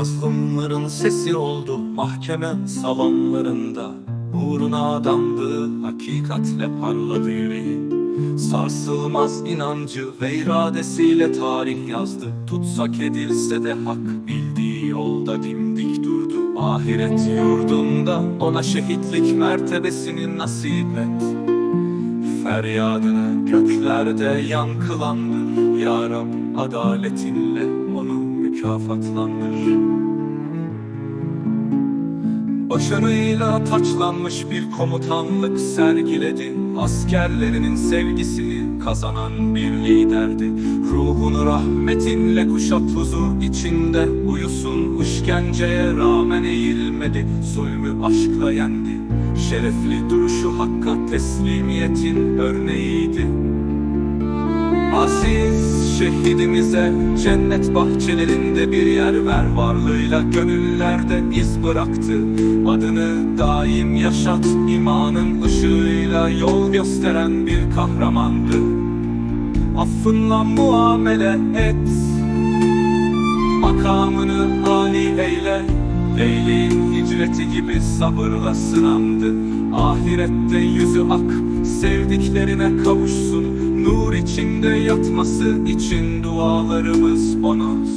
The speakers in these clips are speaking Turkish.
Mazlumların sesi oldu mahkeme salonlarında Uğruna adamdı hakikatle parladı yüreği. Sarsılmaz inancı ve iradesiyle tarih yazdı. Tutsak edilse de hak bildiği yolda dimdik durdu. Ahiret yurdunda ona şehitlik mertebesini nasip et. Feryadını göklerde yankılandır. Ya Rab adaletinle mükafatlandır Başarıyla taçlanmış bir komutanlık sergiledi. Askerlerinin sevgisini kazanan bir liderdi. Ruhunu rahmetinle kuşat huzur içinde Uyusun. İşkenceye rağmen eğilmedi. Zulmü aşkla yendi. Şerefli duruşu hakka teslimiyetin örneğiydi Aziz şehidimize cennet bahçelerinde bir yer ver. Varlığıyla gönüllerde iz bıraktı. Adını daim yaşat. İmanın ışığıyla yol gösteren bir kahramandı. Affınla muamele et. Makamını âli eyle. Leyli'nin hicreti gibi sabırla sınandı. Ahirette yüzü ak. Sevdiklerine kavuşsun Nur içinde yatması için dualarımız bonus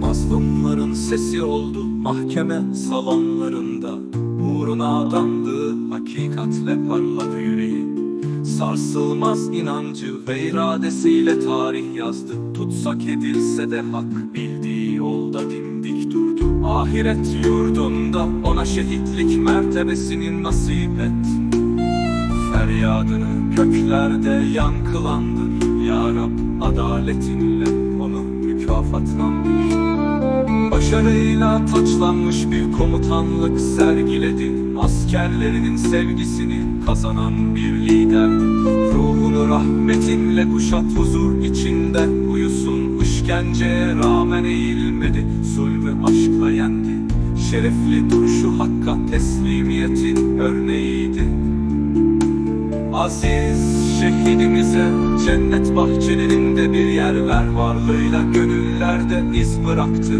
Mazlumların sesi oldu mahkeme salonlarında Uğruna adandığı hakikatle parladı yüreği. Sarsılmaz inancı ve iradesiyle tarih yazdı. Tutsak edilse de hak bildiği yolda dimdik durdu. Ahiret yurdunda ona şehitlik mertebesini nasip et. Feryadını köklerde yankılandır. Ya Rab adaletinle onu mükafatlandır Başarıyla taçlanmış bir komutanlık sergiledi Askerlerinin sevgisini kazanan bir lider. Ruhunu rahmetinle kuşat huzur içinde Uyusun. İşkenceye rağmen eğilmedi Zulmü aşkla yendi. Şerefli duruşu hakka teslimiyetin örneğiydi Aziz şehidimize cennet bahçelerinde bir yer ver. Varlığıyla gönüllerde iz bıraktı.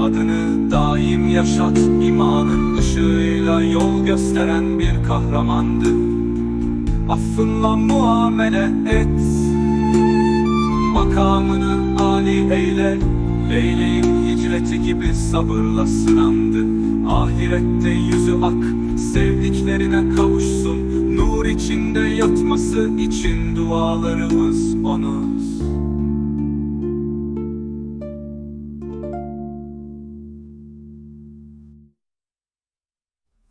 Adını daim yaşat. İmanın ışığıyla yol gösteren bir kahramandı. Affınla muamele et. Makamını âli eyle. Leyleğin hicreti gibi sabırla sınandı. Ahirette yüzü ak Sevdiklerine kavuşsun Nur içinde yatması için dualarımız onuz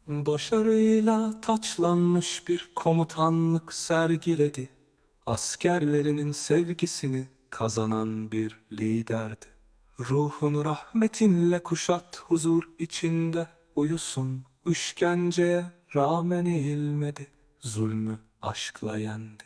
Başarıyla taçlanmış bir komutanlık sergiledi. Askerlerinin sevgisini kazanan bir liderdi. Ruhunu rahmetinle kuşat huzur içinde Uyusun. İşkenceye rağmen eğilmedi Zulmü aşkla yendi